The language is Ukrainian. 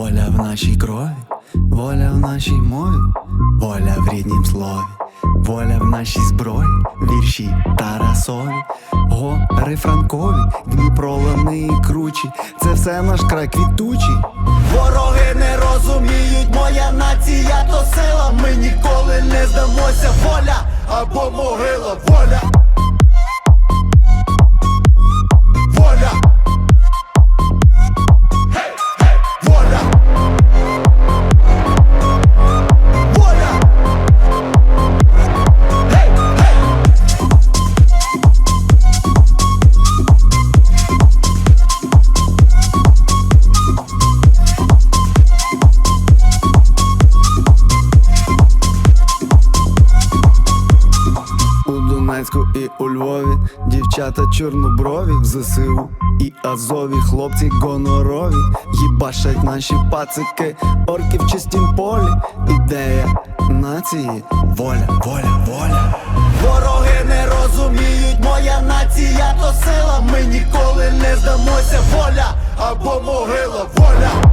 Воля в нашій крові, воля в нашій мові, воля в ріднім слові, воля в нашій зброї, вірші Тарасові, гори Франкові, Дніпро, Лани і кручі, це все наш край квітучий. Вороги не розуміють, моя нація то сила. Ми ніколи У і у Львові дівчата чорноброві в ЗСУ і Азові, хлопці гонорові, їбашать наші пацики, орки в чистім полі, ідея нації, воля, воля, воля. Вороги не розуміють, моя нація то сила. Ми ніколи не здамося, воля або могила, воля.